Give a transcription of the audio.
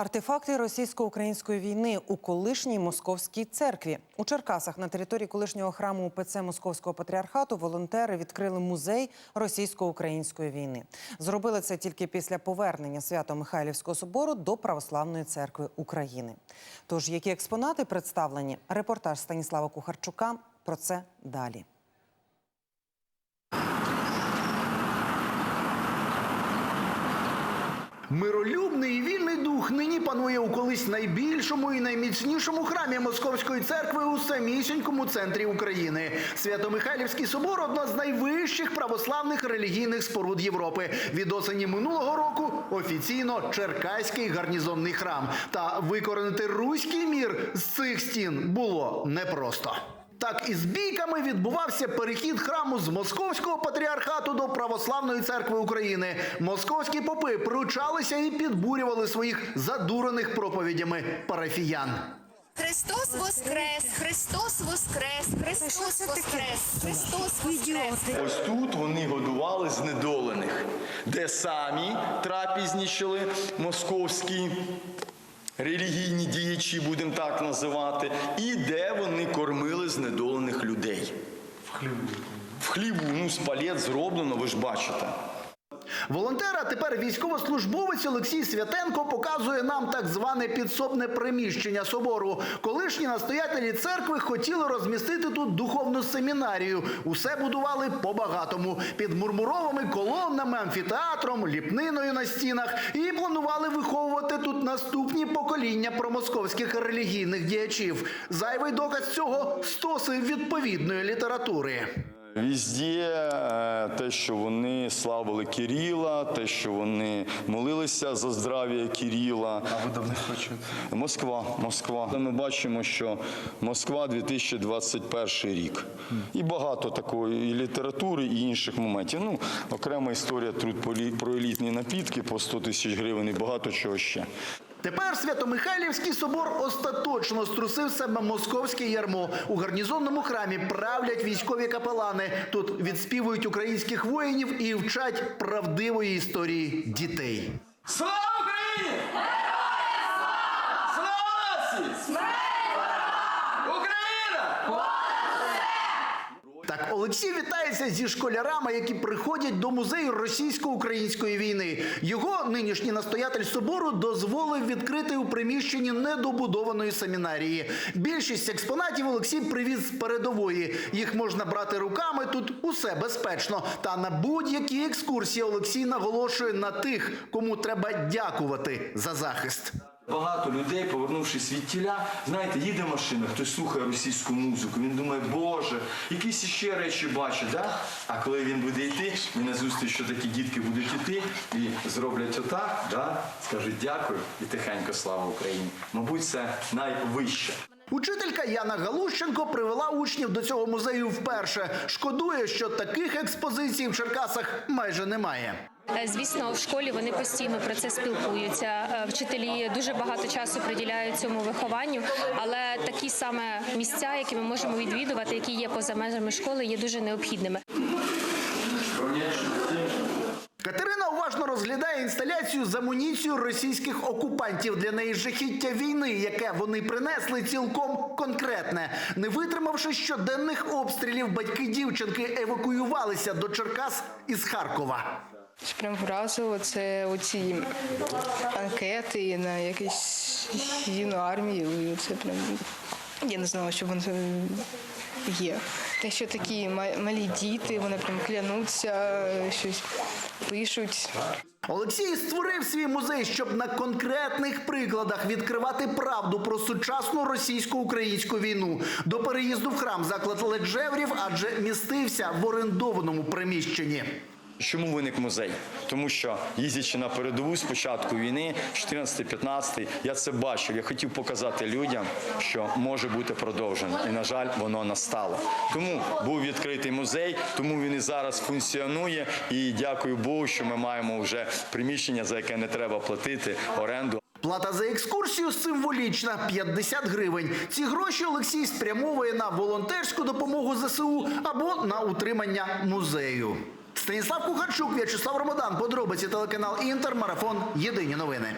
Артефакти російсько-української війни у колишній московській церкві у Черкасах на території колишнього храму УПЦ Московського патріархату волонтери відкрили музей російсько-української війни. Зробили це тільки після повернення Свято-Михайлівського собору до Православної церкви України. Тож які експонати представлені? Репортаж Станіслава Кухарчука про це далі. Миролюбний і вільний дух нині панує у колись найбільшому і найміцнішому храмі Московської церкви у самісінькому центрі України. Свято-Михайлівський собор одна з найвищих православних релігійних споруд Європи. Від осені минулого року офіційно Черкаський гарнізонний храм. Та викоренити руський мір з цих стін було непросто. Так і з бійками відбувався перехід храму з московського патріархату до православної церкви України. Московські попи пручалися і підбурювали своїх задурених проповідями парафіян. Христос Воскрес! Христос Воскрес! Христос Воскрес! Христос Воскрес! Ось тут вони годували знедолених, де самі трапізнічали московські релігійні діячі, будемо так називати, і де вони кормили знедолених людей. В хлібу. В хлібу, ну, з палет зроблено, ви ж бачите. Волонтер, а тепер військовослужбовець Олексій Святенко показує нам так зване підсобне приміщення собору. Колишні настоятелі церкви хотіли розмістити тут духовну семінарію. Усе будували по-багатому під мурмуровими колоннами, амфітеатром, ліпниною на стінах і планували виховувати тут наступні покоління промосковських релігійних діячів. Зайвий доказ цього стоси відповідної літератури. Візде е, те, що вони славили Кирила, те, що вони молилися за здрав'я Кирила. А ви давно хочете? Москва, Москва. Ми бачимо, що Москва 2021 рік. І багато такої і літератури, і інших моментів. Ну, окрема історія полі- про елітні напітки по 100 тисяч гривень і багато чого ще. Тепер Свято-Михайлівський собор остаточно струсив себе московське ярмо. У гарнізонному храмі правлять військові капелани. Тут відспівують українських воїнів і вчать правдивої історії дітей. Слава Україні! Слава нації! Україна! Так Олексій вітається зі школярами, які приходять до музею російсько-української війни. Його нинішній настоятель собору дозволив відкрити у приміщенні недобудованої семінарії. Більшість експонатів Олексій привіз з передової. Їх можна брати руками. Тут усе безпечно. Та на будь-які екскурсії Олексій наголошує на тих, кому треба дякувати за захист. Багато людей, повернувшись від тіля, знаєте, їде машина, хтось слухає російську музику. Він думає, Боже, якісь ще речі бачить. Да? А коли він буде йти, він на зустріч, що такі дітки будуть йти і зроблять отак, да? скажуть дякую і тихенько слава Україні. Мабуть, це найвище. Учителька Яна Галущенко привела учнів до цього музею вперше. Шкодує, що таких експозицій в Черкасах майже немає. Е, Звісно, в школі вони постійно про це спілкуються. Е, Вчителі дуже багато часу приділяють цьому вихованню, але такі саме місця, які ми можемо відвідувати, які є поза межами школи, є дуже необхідними. Катерина уважно розглядає інсталяцію з амуніцією російських окупантів. Для неї жахіття війни, яке вони принесли, цілком конкретне. Не витримавши щоденних обстрілів, батьки дівчинки евакуювалися до Черкас із Харкова. Прям вразило це оці анкети на якусь юну армію. Це прям я не знала, що воно є. Те, що такі малі діти, вони прям клянуться, щось пишуть. Олексій створив свій музей, щоб на конкретних прикладах відкривати правду про сучасну російсько-українську війну. До переїзду в храм заклад леджеврів, адже містився в орендованому приміщенні. Чому виник музей? Тому що їздячи на передову з початку війни, 14-15, я це бачив. Я хотів показати людям, що може бути продовжено. І, на жаль, воно настало. Тому був відкритий музей, тому він і зараз функціонує. І дякую Богу, що ми маємо вже приміщення, за яке не треба платити оренду. Плата за екскурсію символічна 50 гривень. Ці гроші Олексій спрямовує на волонтерську допомогу ЗСУ або на утримання музею. Станіслав Кухарчук, В'ячеслав Ромадан, подробиці телеканал Інтер, марафон. Єдині новини.